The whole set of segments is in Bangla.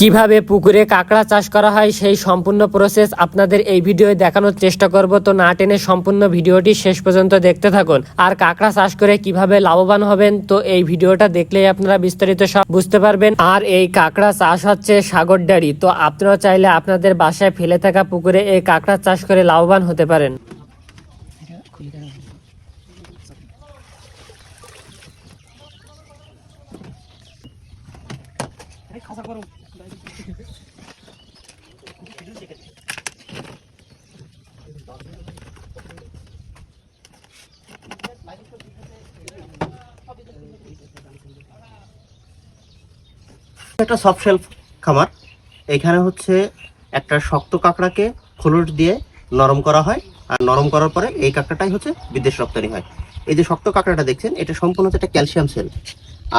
কীভাবে পুকুরে কাঁকড়া চাষ করা হয় সেই সম্পূর্ণ প্রসেস আপনাদের এই ভিডিওয়ে দেখানোর চেষ্টা করব। তো না টেনে সম্পূর্ণ ভিডিওটি শেষ পর্যন্ত দেখতে থাকুন। আর কাঁকড়া চাষ করে কীভাবে লাভবান হবেন, তো এই ভিডিওটা দেখলেই আপনারা বিস্তারিত সব বুঝতে পারবেন। আর এই কাঁকড়া চাষ হচ্ছে সাগর ডাড়ি তো আপনারা চাইলে আপনাদের বাসায় ফেলে থাকা পুকুরে এই কাঁকড়া চাষ করে লাভবান হতে পারেন। একটা সফট শেলফ খামার। এখানে হচ্ছে একটা শক্ত কাঁকড়াকে খোলস দিয়ে নরম করা হয়। আর নরম করার পরে এই কাঁকড়াটাই হচ্ছে বিদেশ রপ্তানি হয়। এই যে শক্ত কাঁকড়াটা দেখছেন এটা সম্পূর্ণ হচ্ছে একটা ক্যালসিয়াম সেল।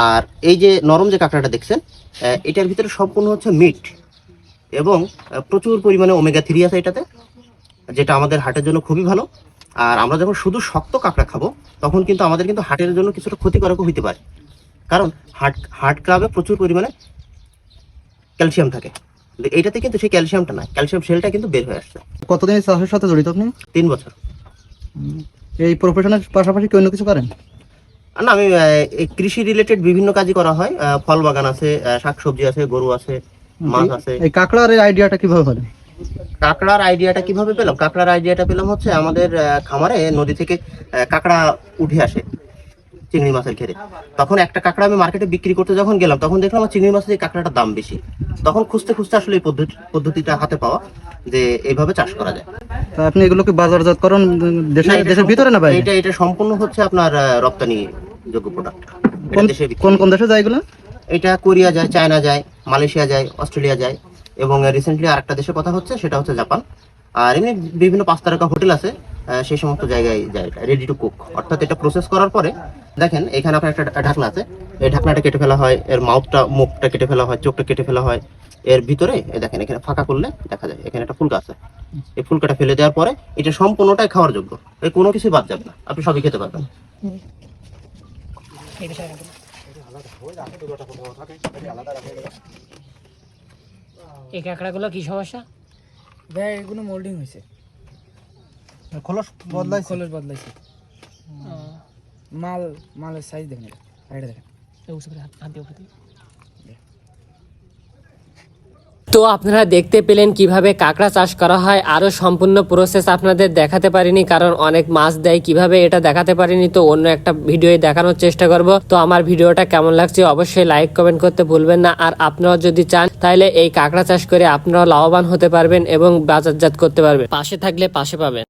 আর এই যে নরম যে কাঁকড়াটা দেখছেন এটার ভিতরে সম্পূর্ণ হচ্ছে মিট এবং প্রচুর পরিমাণে ওমেগা থ্রি আছে এটাতে যেটা আমাদের হার্টের জন্য খুবই ভালো। আর আমরা যখন শুধু শক্ত কাঁকড়া খাব তখন কিন্তু আমাদের কিন্তু হার্টের জন্য কিছুটা ক্ষতিকারকও হতে পারে। কারণ হার্ট হার্ট ক্লাবে প্রচুর পরিমাণে ক্যালসিয়াম থাকে। এইটাতে কিন্তু সেই ক্যালসিয়ামটা না ক্যালসিয়াম সেলটা কিন্তু বের হয়ে আসছে। কতদিন চাষের সাথে জড়িত আপনি? তিন বছর। এই প্রফেশনের পাশাপাশি কি অন্য কিছু করেন? না আমি কৃষি রিলেটেড বিভিন্ন কাজই করা হয়। ফল বাগান আছে শাকসবজি আছে গরু আছে মাছ আছে। এই কাঁকড়ার আইডিয়াটা কীভাবে হলো? কাঁকড়ার আইডিয়াটা কীভাবে পেলাম? কাঁকড়ার আইডিয়াটা পেলাম হচ্ছে আমাদের খামারে নদী থেকে কাঁকড়া উঠে আসে। চিংড়ি মাছের ঘেরে। তখন একটা কাঁকড়া আমি মার্কেটে বিক্রি করতে যখন গেলাম তখন দেখলাম আমার চিংড়ি মাছের এই কাঁকড়াটার দাম বেশি। তখন খুঁজতে খুঁজতে আসলে এই পদ্ধতি পদ্ধতিটা হাতে পাওয়া যে এইভাবে চাষ করা যায়। তা আপনি এগুলোকে বাজারজাত করেন দেশের দেশের ভিতরে না ভাই এটা এটা সম্পূর্ণ হচ্ছে আপনার রপ্তানি যোগ্য প্রোডাক্ট। কোন কোন দেশে যায় এগুলো? এটা কোরিয়া যায় চায়না যায় মালয়েশিয়া যায় অস্ট্রেলিয়া যায় এবং রিসেন্টলি আরেকটা দেশের কথা হচ্ছে সেটা হচ্ছে জাপান। আর এমনি বিভিন্ন পাঁচ তারকা হোটেল আছে সেই সমস্ত জায়গায় যায় রেডি টু কুক অর্থাৎ এটা প্রসেস করার পরে দেখেন এখানে আপনার একটা ঢাকনা আছে। এই ঢাকনাটা কেটে ফেলা হয় এর মাউথটা মুখটা কেটে ফেলা হয় চোখটা কেটে ফেলা হয়। এর ভিতরে দেখেন এখানে ফাঁকা করলে দেখা যায় এখানে একটা ফুলকা আছে। এই ফুলকাটা ফেলে দেওয়ার পরে এটা সম্পূর্ণটাই খাওয়ার যোগ্য। এই কোনো কিছুই বাদ যাবে না আপনি সবই খেতে পারবেন। এই কাঁকড়াগুলো কি সমস্যা? ভাই এগুলো মোল্ডিং হয়েছে খোলস বদলাইছে? খোলস বদলাইছে। মাল মালের সাইজ দেখেন আর এটা দেখেন। তো আপনারা দেখতে পেলেন কীভাবে কাঁকড়া চাষ করা হয়। আরও সম্পূর্ণ প্রসেস আপনাদের দেখাতে পারিনি কারণ অনেক মাছ দেয়। কীভাবে এটা দেখাতে পারিনি তো অন্য একটা ভিডিও দেখানোর চেষ্টা করব। তো আমার ভিডিওটা কেমন লাগছে অবশ্যই লাইক কমেন্ট করতে ভুলবেন না। আর আপনারা যদি চান তাহলে এই কাঁকড়া চাষ করে আপনারাও লাভবান হতে পারবেন এবং বাজারজাত করতে পারবেন। পাশে থাকলে পাশে পাবেন।